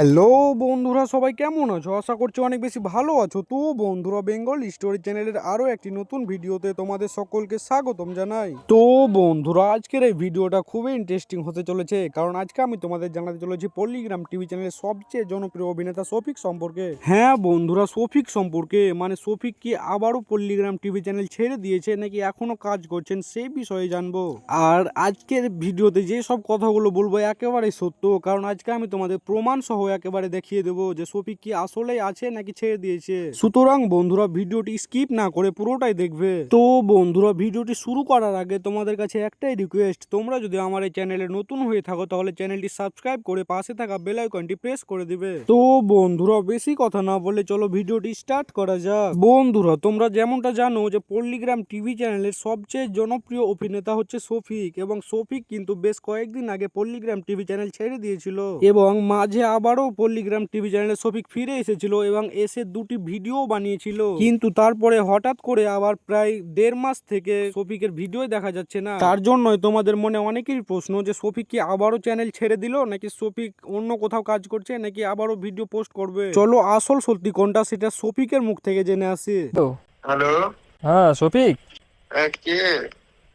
Hello বন্ধুরা, সবাই কেমন আছো? আশা করছি অনেক বেশি ভালো আছো। তো বন্ধুরা, বেঙ্গল স্টোরি চ্যানেলের আরও একটি নতুন ভিডিওতে তোমাদের সকলকে স্বাগতম জানাই। তো বন্ধুরা, আজকের এই ভিডিওটা খুবই ইন্টারেস্টিং হতে চলেছে, কারণ আজকে আমি তোমাদের জানাতে চলেছি পল্লিগ্রাম টিভি চ্যানেলের সবচেয়ে জনপ্রিয় অভিনেতা শফিক সম্পর্কে। হ্যাঁ বন্ধুরা, শফিক সম্পর্কে মানে শফিক কি আবারও পল্লিগ্রাম টিভি চ্যানেল ছেড়ে দিয়েছে, নাকি এখনও কাজ করছেন সেই বিষয়ে জানব। আর আজকের ভিডিওতে যে সব কথাগুলো বলব একেবারে সত্য, কারণ আজকে আমি তোমাদের প্রমাণ সহ একেবারে দেখিয়ে দেবো যে শফিক কি আসলেই আছে নাকি ছেড়ে দিয়েছে। সুতরাং বন্ধুরা, ভিডিওটি স্কিপ না করে পুরোটাই দেখবে। তো বন্ধুরা, ভিডিওটি শুরু করার আগে তোমাদের কাছে একটাই রিকোয়েস্ট তোমরা যদি আমার এই চ্যানেলে নতুন হয়ে থাকো, তাহলে চ্যানেলটি সাবস্ক্রাইব করে পাশে থাকা বেল আইকনটি প্রেস করে দিবে। তো বন্ধুরা, বেশি কথা না বলে চলো ভিডিওটি স্টার্ট করা যাক। বন্ধুরা, তোমরা যেমনটা জানো যে পল্লিগ্রাম টিভি চ্যানেলের সবচেয়ে জনপ্রিয় অভিনেতা হচ্ছে শফিক, এবং শফিক কিন্তু বেশ কয়েকদিন আগে পল্লিগ্রাম টিভি চ্যানেল ছেড়ে দিয়েছিল। এবং মাঝে আবারও পল্লিগ্রাম টিভি চ্যানেলে শফিক ফিরে এসেছিল এবং এসে দুটি ভিডিও বানিয়েছিল। কিন্তু তারপরে হঠাৎ করে আবার প্রায় দেড় মাস থেকে শফিকের ভিডিও দেখা যাচ্ছে না। তার জন্যই তোমাদের মনে অনেকেরই প্রশ্ন যে শফিক কি আবারও চ্যানেল ছেড়ে দিল? নাকি শফিক অন্য কোথাও কাজ করছে? নাকি আবারও ভিডিও পোস্ট করবে? চলো আসল সত্যি কোনটা সেটা শফিকের মুখ থেকে জেনে আসি। হ্যালো। হ্যাঁ শফিক। হ্যাঁ কে?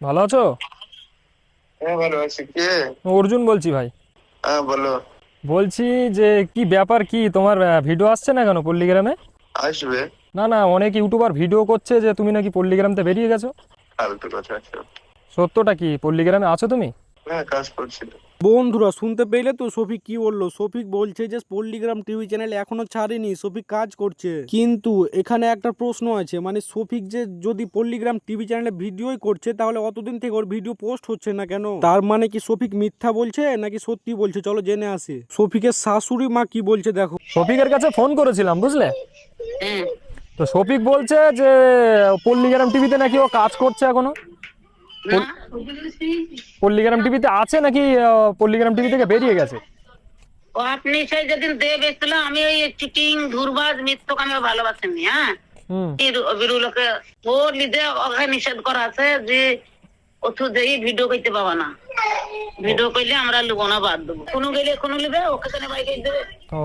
ভালো আছো? হ্যাঁ ভালো আছি। কে? অর্জুন বলছি ভাই। হ্যাঁ বলো। বলছি যে কি ব্যাপার কি তোমার ভিডিও আসছে না কেন পল্লীগ্রামে? আসবে। না না অনেক ইউটিউবার ভিডিও করছে যে তুমি নাকি পল্লিগ্রামতে বেরিয়ে গেছো। সত্যটা কি পল্লীগ্রামে আছো তুমি? হ্যাঁ কাজ করছিল বন্ধুরা শুনতে পেলে তো শফিক কি বলল? শফিক বলছে যে পল্লিগ্রাম টিভি চ্যানেল এখনও ছাড়েনি শফিক কাজ করছে। কিন্তু এখানে একটা প্রশ্ন আছে মানে শফিক যে যদি পল্লিগ্রাম টিভি চ্যানেলে ভিডিওই করছে তাহলে অতদিন থেকে ওর ভিডিও পোস্ট হচ্ছে না কেন? তার মানে কি শফিক মিথ্যা বলছে নাকি সত্যি বলছে? চলো জেনে আসি। শফিকের শাশুড়ি মা কি বলছে দেখো। শফিকের কাছে ফোন করেছিলাম বুঝলে? তো শফিক বলছে যে পল্লিগ্রাম টিভিতে নাকি ও কাজ করছে এখনও? পল্লিগ্রাম টিভিতে আছে নাকি পল্লিগ্রাম টিভি থেকে বেরিয়ে গেছে? ও আপনি সেই যেদিন দেব এসেছিল আমি ওই চিটিং ধুরবাজ মিথ্যক আমি ভালোবাসেননি হ্যাঁ? হুম। ও লিদে ওকে নিষেধ করা আছে যে ওথু দেই ভিডিও করতে পাবা না। ভিডিও করলে আমরা লুবো না বাদ দেবো। কোনো গেলে কোনো লিবে ওকে কেন বাইকে দেবে ও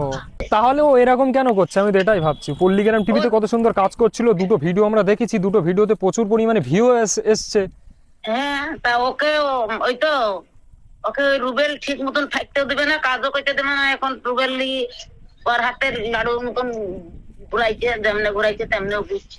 তাহলে ও এরকম কেন করছে? আমি তো এটাই ভাবছি। পল্লিগ্রাম টিভিতে কত সুন্দর কাজ করছিল দুটো ভিডিও আমরা দেখেছি দুটো ভিডিওতে প্রচুর পরিমাণে ভিউ এসছে। হ্যাঁ তা ওকে ওই তো, ওকে রুবেল ঠিক মতন থাকতেও দেবে না, কাজও করতে দেবে না, এখন রুবেল ওর হাতের লাড়ুর মতন ঘুরাইছে, যেমনে ঘুরাইছে, তেমনেও ঘুরছে।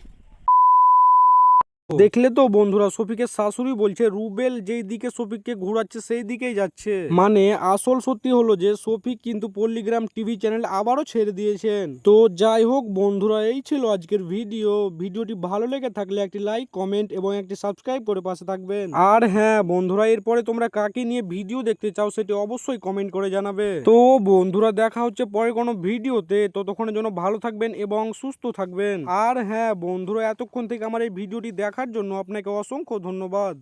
দেখলে তো বন্ধুরা, শফিকের শাশুড়ি বলছে, রুবেল যেই দিকে শফিককে ঘোরাচ্ছে, সেই দিকেই যাচ্ছে। মানে আসল সত্যি হলো যে, শফিক কিন্তু পল্লিগ্রাম টিভি চ্যানেল আবারও ছেড়ে দিয়েছেন। তো যাই হোক বন্ধুরা, এই ছিল আজকের ভিডিও। ভিডিওটি ভালো লেগে থাকলে একটি লাইক, কমেন্ট এবং একটি সাবস্ক্রাইব করে পাশে থাকবেন। আর হ্যাঁ বন্ধুরা, এরপরে তোমরা কাকে নিয়ে ভিডিও দেখতে চাও সেটি অবশ্যই কমেন্ট করে জানাবে। তো বন্ধুরা, দেখা হচ্ছে পরে কোনো ভিডিওতে। ততক্ষণের জন্য ভালো থাকবেন এবং সুস্থ থাকবেন। আর হ্যাঁ বন্ধুরা, এতক্ষণ থেকে আমার এই ভিডিওটি দেখার জন্য আপনাকে অসংখ্য ধন্যবাদ।